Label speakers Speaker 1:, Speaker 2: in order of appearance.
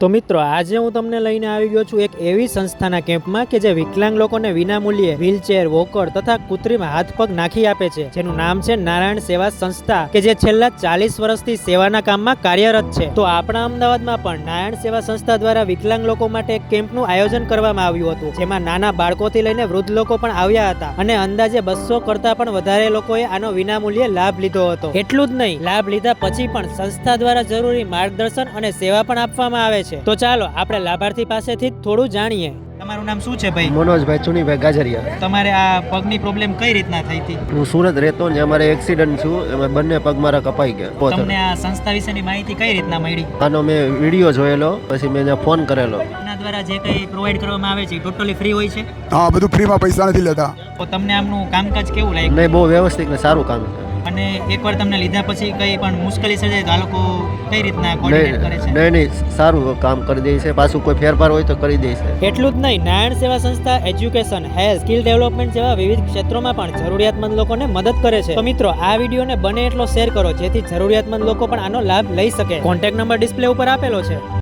Speaker 1: તો મિત્રો, આજે હું તમને લઈને આવી ગયો છું એક એવી સંસ્થાના કેમ્પમાં કે જે વિકલાંગ લોકોને વિનામૂલ્યે વ્હીલચેર, વોકર તથા કૃત્રિમ હાથ પગ નાખી આપે છે. જેનું નામ છે નારાયણ સેવા સંસ્થા, કે જે છેલ્લા ચાલીસ વર્ષથી સેવાના કામમાં કાર્યરત છે. તો આપણા અમદાવાદમાં પણ નારાયણ સેવા સંસ્થા દ્વારા વિકલાંગ લોકો માટે એક કેમ્પનું આયોજન કરવામાં આવ્યું હતું. જેમાં નાના બાળકોથી લઈને વૃદ્ધ લોકો પણ આવ્યા હતા અને અંદાજે બસો કરતા પણ વધારે લોકોએ આનો વિનામૂલ્યે લાભ લીધો હતો. એટલું જ નહીં, લાભ લીધા પછી પણ સંસ્થા દ્વારા જરૂરી માર્ગદર્શન અને સેવા પણ આપવામાં આવે છે. તો ચાલો આપણે લાભાર્થી પાસેથી જ થોડું જાણીએ. તમારું નામ શું છે ભાઈ?
Speaker 2: મનોજભાઈ ચુનીભાઈ ગાજરિયા.
Speaker 1: તમારે આ પગની પ્રોબ્લેમ કઈ રીતના થઈ હતી?
Speaker 2: હું સુરત રહેતો ને અમારે એક્સિડન્ટ છું એમાં બંને પગ મારા કપાઈ ગયા
Speaker 1: તમને આ સંસ્થા વિશેની માહિતી કઈ રીતના મળી?
Speaker 2: આનો મેં વીડિયો જોયેલો પછી મેં ફોન કરેલો.
Speaker 1: એના દ્વારા જે કંઈ પ્રોવાઈડ કરવામાં આવે છે ટોટલી ફ્રી હોય છે?
Speaker 3: હા બધું ફ્રીમાં પૈસા નથી લેતા.
Speaker 1: તો તમને આમનું કામકાજ કેવું લાગ્યું?
Speaker 2: નહીં બહુ વ્યવસ્થિત ને સારું કામ છે.
Speaker 1: અને એકવાર તમને લીધા પછી કઈ પણ મુશ્કેલી સર્જાય તો આ લોકો કઈ રીતના કોર્ડિનેટ કરે છે?
Speaker 2: નહીં નહીં સારું કામ કરી દે છે. પાછું કોઈ ફેરફાર હોય તો કરી દે છે.
Speaker 1: એટલું જ નહીં નારાયણ સેવા સંસ્થા એજ્યુકેશન હેલ્થ સ્કિલ ડેવલપમેન્ટ જેવા વિવિધ ક્ષેત્રોમાં પણ જરૂરિયાતમંદ લોકોને મદદ કરે છે. તો મિત્રો આ વિડીયોને બને એટલો શેર કરો જેથી જરૂરિયાતમંદ લોકો પણ આનો લાભ લઈ શકે. કોન્ટેક્ટ નંબર ડિસ્પ્લે ઉપર આપેલો છે.